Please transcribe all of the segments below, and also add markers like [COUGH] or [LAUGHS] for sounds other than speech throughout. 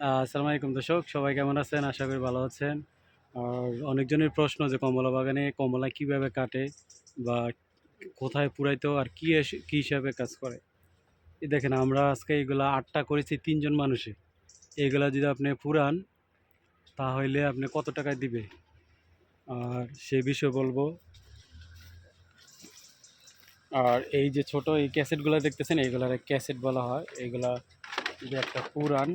আসসালামু আলাইকুম দর্শক, সবাই কেমন আছেন? আশা করি ভালো আছেন। আর অনেকজনের প্রশ্ন যে কমলা বাগানে কমলা কীভাবে কাটে বা কোথায় পুরাইতো আর কি কি হিসাবে কাজ করে? দেখেন, আমরা আজকে এগুলা আটটা করেছি তিনজন মানুষে। এগুলা যদি আপনি পুরান, তাহলে আপনি কত টাকায় দিবে? আর সে বিষয়ে বলব, আর এই যে ছোট এই ক্যাসেটগুলো দেখতেছেন এইগুলার ক্যাসেট বলা হয়। এইগুলা যে একটা পুরান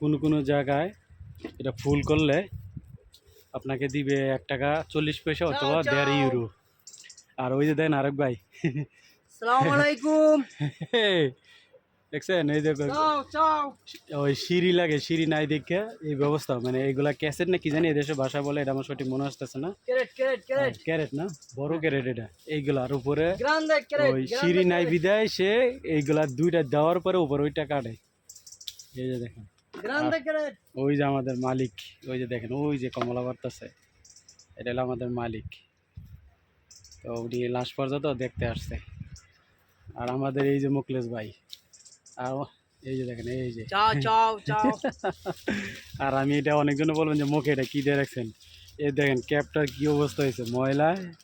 কোনো কোনো জায়গায় এটা ফুল করলে আপনাকে দিবে এক টাকা চল্লিশ পয়সা অথবা দেড় ইউরো। আর ওই যে দেন আরেক ভাই। [LAUGHS] দেখছেন? এই চাও ওই সিঁড়ি লাগে সিঁড়ি নাই দেখে এই ব্যবস্থা। মানে এইগুলা ক্যাসেট না কি জানি এদেশে ভাষা বলে এটা আমার সঠিক মনে আসতেছে না। ক্যারেট ক্যারেট না? বড় ক্যারেট এটা। এইগুলা আর উপরে ওই সিঁড়ি নাই বিদায় সে এইগুলা দুইটা দেওয়ার পরে উপরে ওইটা কাটে। এই যে দেখেন। ওই যে আমাদের মালিক ওই যে দেখেন ওই যে কমলা বার্তাছে এটা হলো আমাদের মালিক। তো উনি লাস্ট পর্যন্ত দেখতে আসছে। আর আমাদের এই যে মুকলেশ ভাই আর এই যে দেখেন এই যে। [LAUGHS] আর আমি এটা অনেকজনে বলবেন যে মুখে এটা কী দিয়ে রাখছেন? এই দেখেন ক্যাপটার কি অবস্থা হয়েছে? ময়লায়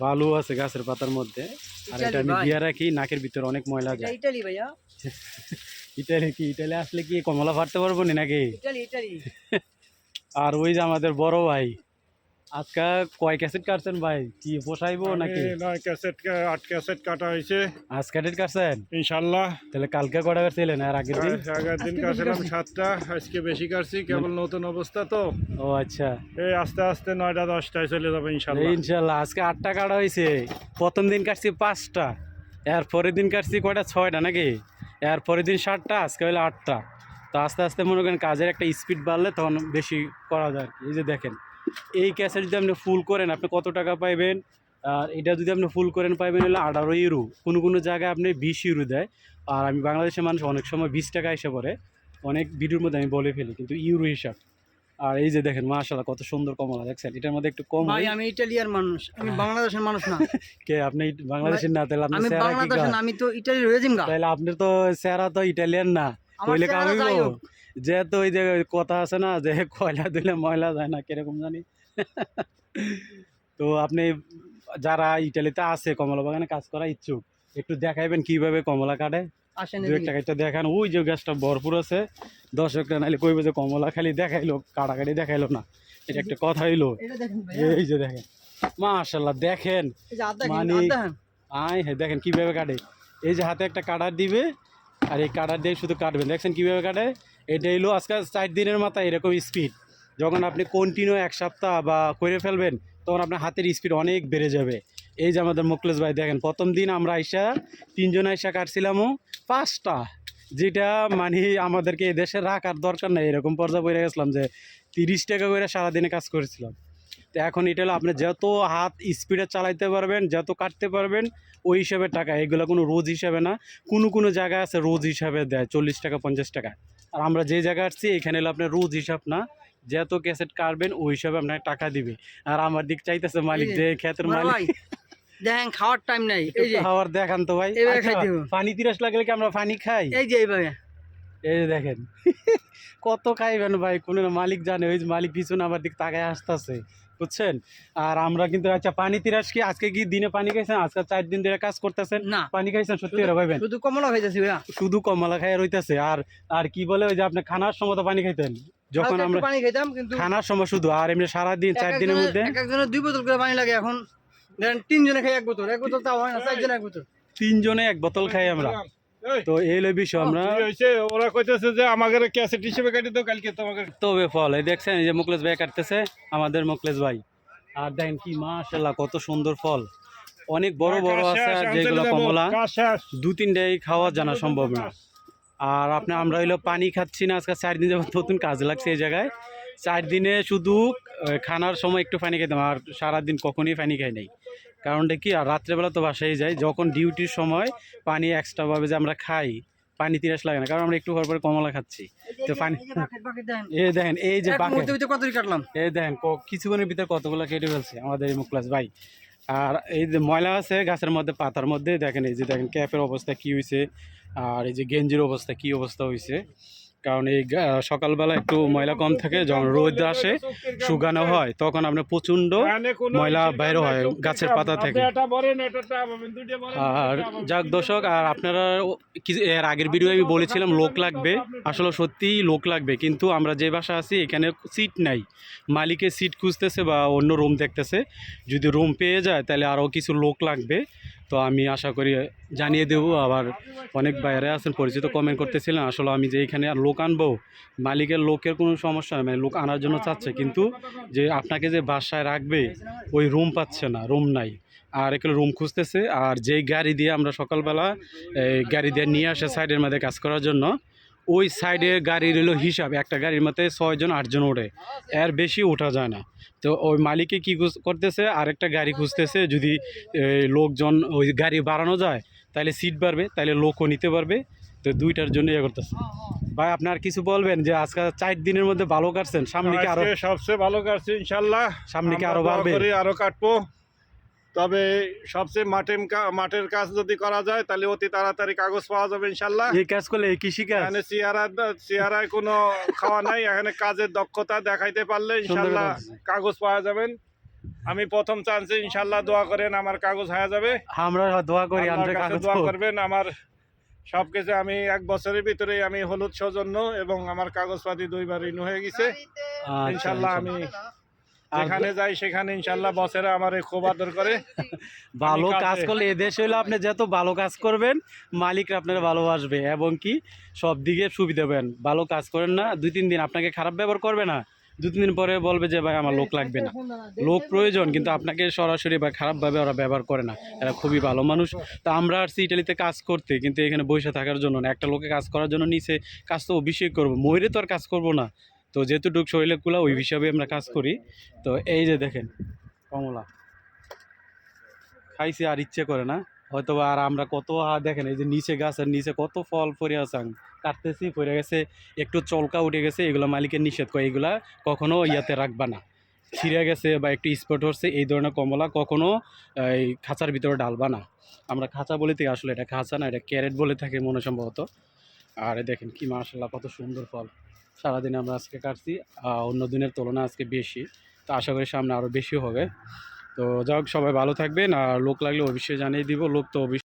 বালু আছে গাছের পাতার মধ্যে। আর এটা আমি দিয়ে রাখি নাকের ভিতরে অনেক ময়লা যায়। [LAUGHS] ইটালি কি ইটালি আসলে কি কমলা ফাটতে পারব না নাকি? Italy Italy. আর ওই যে আমাদের বড় ভাই আজকা কয় ক্যাসেট কাটছেন ভাই? কি পোষাইবো নাকি? নয় ক্যাসেট আট ক্যাসেট কাটা হয়েছে। আজ ক্যাডেট কাটছেন? ইনশাল্লাহ। তাহলে কালকে কটা কাটছিলেন? আর আগের দিন? আগের দিন আজকে কাটছিলাম সাতটা আজকে বেশি কাটছি কেবল নতুন অবস্থা তো। ও আচ্ছা। এই আস্তে আস্তে নয়টা দশটায় চলে যাবে ইনশাল্লাহ। ইনশাল্লাহ আজকে আটটা কাটা হয়েছে। প্রথম দিন কাটছি পাঁচটা এর পরের দিন কাটছি কয়টা? ছয়টা নাকি? এর পরের দিন সাতটা, আজকে হলো আটটা। তো আস্তে আস্তে মনে করেন কাজের একটা স্পিড বাড়লে তখন বেশি করা যায় এই যে দেখেন, এই ক্যাশে যদি আপনি ফুল করেন, আপনি কত টাকা পাইবেন? আর এটা যদি আপনি ফুল করেন, পাইবেন হলে আঠারো ইউরো কোনো কোনো জায়গায় আপনি বিশ ইউরো দেয়। আর আমি বাংলাদেশের মানুষ অনেক সময় বিশ টাকা এসে পড়ে। অনেক ভিডিওর মধ্যে আমি বলে ফেলি, কিন্তু ইউরো হিসাব। আর এই যে দেখেন মাশাল্লাহ কত সুন্দর কমলা দেখছেন? এটার মধ্যে একটু কম ভাই আমি ইটালিয়ার মানুষ আমি বাংলাদেশের মানুষ না। [LAUGHS] কে আপনি বাংলাদেশের না তাহলে আপনি আমি বাংলাদেশের না আমি তো ইটালি রয়েছিম গা। তাহলে আপনি তো চেহারা তো ইটালিয়ান না। কইলে কামিব? হোক। যেহেতু ওই যে কথা আছে না যে কয়লা দিলে ময়লা যায় না কীরকম জানি। [LAUGHS] তো আপনি যারা ইটালিতে আছে কমলা বাগানে কাজ করা ইচ্ছুক একটু দেখাইবেন কীভাবে কমলা কাটে? দেখান ওই যে গাছটা ভরপুর আছে। দর্শকরা নাইলে কইবে যে কমলা খালি দেখাইলো কাটাকাটি দেখাইলো না। এটা একটা কথা হইল। এই যে দেখেন। মাশাল্লাহ দেখেন। দেখেন আয় হ্যাঁ দেখেন কীভাবে কাটে। এই যে হাতে একটা কাটার দিবে আর এই কাটার দিয়ে শুধু কাটবেন। দেখছেন কীভাবে কাটে? এটা হলো আজকাল চার দিনের মাথায় এরকম স্পিড যখন আপনি কন্টিনিউ এক সপ্তাহ বা করে ফেলবেন তখন আপনার হাতের স্পিড অনেক বেড়ে যাবে। এই যে আমাদের মুকলেশ ভাই দেখেন প্রথম দিন আমরা আইসা তিনজন আইসা কাটছিলামও পাঁচটা যেটা মানে আমাদেরকে এই দেশে রাখার দরকার নেই। এরকম পর্যায়ে পড়ে গেছিলাম যে তিরিশ টাকা করে সারাদিনে কাজ করেছিলাম। তো এখন এটা হলো আপনি যত হাত স্পিডে চালাইতে পারবেন যত কাটতে পারবেন ওই হিসাবে টাকা। এগুলো কোনো রোজ হিসাবে না কোনো কোনো জায়গায় আছে রোজ হিসাবে দেয় চল্লিশ টাকা পঞ্চাশ টাকা। আর আমরা যে জায়গায় আসছি এখানে হলো আপনার রোজ হিসাব না যত ক্যাসেট কাটবেন ওই হিসাবে আপনাকে টাকা দিবে। আর আমার দিক চাইতেছে মালিক যে, যে ক্ষেতের বড় মালিক। দেখেন খাওয়ার টাইম নাই। এই যে খাওয়ার দেখান তো ভাই। এইভাবে আচ্ছা, খাইতে হবে। পানি তিরাস লাগলে কি আমরা পানি খাই? এই যে এইভাবে। এই যে দেখেন। [LAUGHS] কত খাইবেন ভাই কোন মালিক জানে ওই যে মালিক পিছনে আমার দিক তাকায় আসতেছে বুঝছেন? আর আমরা কিন্তু আচ্ছা পানি তিরাস কি আজকে কি দিনে পানি খাইছেন? আজকে চার দিন ধরে কাজ করতেছেন? না। পানি খাইছেন? সত্যি ভাইবেন শুধু কমলা যাচ্ছে ভাইয়া। শুধু কমলা খাই রইতেছে। আর আর কি বলে ওই যে আপনি খানার সময় তো পানি খাইতেন? যখন আমরা পানি খাইতাম কিন্তু খানার সময় শুধু আর এমনি সারাদিন চার দিনের মধ্যে? এক একজনের দুই বোতল করে পানি লাগে এখন। ধরেন তিনজনে খাই এক বোতল। এক বোতল তাও হয় না চারজনে এক বোতল। তিনজনে এক বোতল খাই আমরা। তো এই হলো বিষয় আমরা ওরা কইতেছে যে আমাদের ক্যাসেট হিসেবে কাটি তো কালকে তোমাকে তবে ফল এই দেখছেন এই যে মুকলেশ ভাই কাটতেছে আমাদের মুকলেশ ভাই। আর দেখেন কি মাশাল্লাহ কত সুন্দর ফল। অনেক বড় বড় আছে আর যেগুলো কমলা। দু তিনটাই খাওয়া জানা সম্ভব না। আর আপনি আমরা হইল পানি খাচ্ছি না আজকে চার দিন যাবত নতুন কাজ লাগছে এই জায়গায়। চার দিনে শুধু খানার সময় একটু পানি খেতাম আর সারাদিন কখনই পানি খাই নাই। কারণটা কি? আর রাত্রেবেলা তো বাসায় যাই। যখন ডিউটির সময় পানি এক্সট্রাভাবে যে আমরা খাই পানি তিরাস লাগে না। কারণ আমরা একটু পর পর কমলা খাচ্ছি। তো পানি- এই দেখেন। এই যে কাটলাম? এই দেখেন কিছুক্ষণের ভিতরে কতগুলো কেটে ফেলছে আমাদের এই মুখলাস ভাই আর এই যে ময়লা আছে গাছের মধ্যে পাতার মধ্যে দেখেন এই যে দেখেন ক্যাপের অবস্থা কি হয়েছে আর এই যে গেঞ্জির অবস্থা কি অবস্থা হয়েছে কারণ এই সকালবেলা একটু ময়লা কম থাকে যখন রোদ আসে শুকানো হয় তখন আপনার প্রচণ্ড ময়লা বাইরে হয় গাছের পাতা থেকে। আর যাক দর্শক আর আপনারা এর আগের ভিডিও আমি বলেছিলাম লোক লাগবে। আসলে সত্যিই লোক লাগবে কিন্তু আমরা যে বাসা আছি এখানে সিট নাই। মালিকের সিট খুঁজতেছে বা অন্য রুম দেখতেছে। যদি রুম পেয়ে যায় তাহলে আরও কিছু লোক লাগবে। তো আমি আশা করি জানিয়ে দেবো। আবার অনেক বাইরে আছেন, পরিচিত কমেন্ট করতেছিলেন। আসলে আমি যে এখানে আর লোক আনব, মালিকের লোকের কোনো সমস্যা নেই মানে লোক আনার জন্য চাচ্ছে। কিন্তু যে আপনাকে যে বাসায় রাখবে, ওই রুম পাচ্ছে না রুম নাই। আর এখানে রুম খুঁজতেছে, আর যেই গাড়ি দিয়ে আমরা সকালবেলা গাড়ি দিয়ে নিয়ে আসে সাইডের মধ্যে কাজ করার জন্য ওই সাইডে গাড়ির হলো হিসাব একটা গাড়ির মধ্যে ছয়জন আটজন ওঠে এর বেশি ওঠা যায় না। তো ওই মালিকে কী করতেছে আরেকটা গাড়ি খুঁজতেছে যদি লোকজন ওই গাড়ি বাড়ানো যায় তাহলে সিট বাড়বে তাহলে লোকও নিতে পারবে। তো দুইটার জন্য ইয়ে করতেছে। ভাই আপনার কিছু বলবেন যে আজকে চার দিনের মধ্যে ভালো কাটছেন? সামনে কি আরও সবচেয়ে ভালো কাটছে ইনশাল্লাহ। সামনে কি আরও বাড়বে? আরও কাটবো। তবে সবচেয়ে মাঠের কা- মাঠের কাজ যদি করা যায় তাহলে অতি তাড়াতাড়ি কাগজ পাওয়া যাবে ইনশাল্লাহ। এই কাজ করলে কৃষি কাজ এখানে চেয়ারা চেয়ারায় কোনো খাওয়া নাই এখানে কাজের দক্ষতা দেখাইতে পারলে ইনশাল্লাহ কাগজ পাওয়া যাবেন। আমি প্রথম চান্সে ইনশাল্লাহ দোয়া করেন আমার কাগজ হয়ে যাবে। আমরা দোয়া করি কাছে দোয়া করবেন আমার সবকিছু আমি এক বছরের ভিতরে আমি হলুদ সৌজন্য এবং আমার কাগজপাতি দুইবার রিনিউ হয়ে গেছে। আচ্ছা, ইনশাল্লাহ। আমি যেখানে যাই সেখানে ইনশাল্লাহ বসেরা আমার খুব আদর করে। [LAUGHS] ভালো কাজ করলে এদেশ হইলে আপনি যত ভালো কাজ করবেন মালিকরা আপনার ভালোবাসবে এবং কি সব দিকে সুবিধা পাবেন। ভালো কাজ করেন না দুই তিন দিন আপনাকে খারাপ ব্যবহার করবে না। দু তিন দিন পরে বলবে যে ভাই আমার লোক লাগবে না। লোক প্রয়োজন কিন্তু আপনাকে সরাসরি বা খারাপভাবে ওরা ব্যবহার করে না। এরা খুবই ভালো মানুষ। তা আমরা আসছি ইটালিতে কাজ করতে কিন্তু এখানে বসে থাকার জন্য না। একটা লোকে কাজ করার জন্য নিচে কাজ তো অবশ্যই করব। ময়ূরে তো আর কাজ করব না। তো যেহেতু ডুক শরীরে কুলা, ওই হিসাবে আমরা কাজ করি। তো এই যে দেখেন, কমলা। খাইছি আর ইচ্ছে করে না। হয়তো আর আমরা কত দেখেন এই যে নিচে গাছের নিচে কত ফল পড়ে আছে আং। কাটতেছি, পড়ে গেছে, একটু চলকা উঠে গেছে, এগুলো মালিকের নিষেধ করে, এগুলা কখনো ইয়াতে রাখবা না। ছিঁড়ে গেছে বা একটু স্পট হচ্ছে, এই ধরনের কমলা কখনো, এই খাঁচার ভিতরে ডালবা না। আমরা খাঁচা বলে থাকি আসলে এটা খাঁচা না, এটা ক্যারেট বলে থাকে মনে সম্ভবত। আর দেখেন কি মার্শাল্লাহ কত সুন্দর ফল। সারাদিন আমরা আজকে কাটছি অন্য দিনের তুলনায় আজকে বেশি। তো আশা করি সামনে আরও বেশি হবে। তো যাই সবাই ভালো থাকবেন। আর লোক লাগলে অবশ্যই জানিয়ে দিব। লোক তো অবশ্যই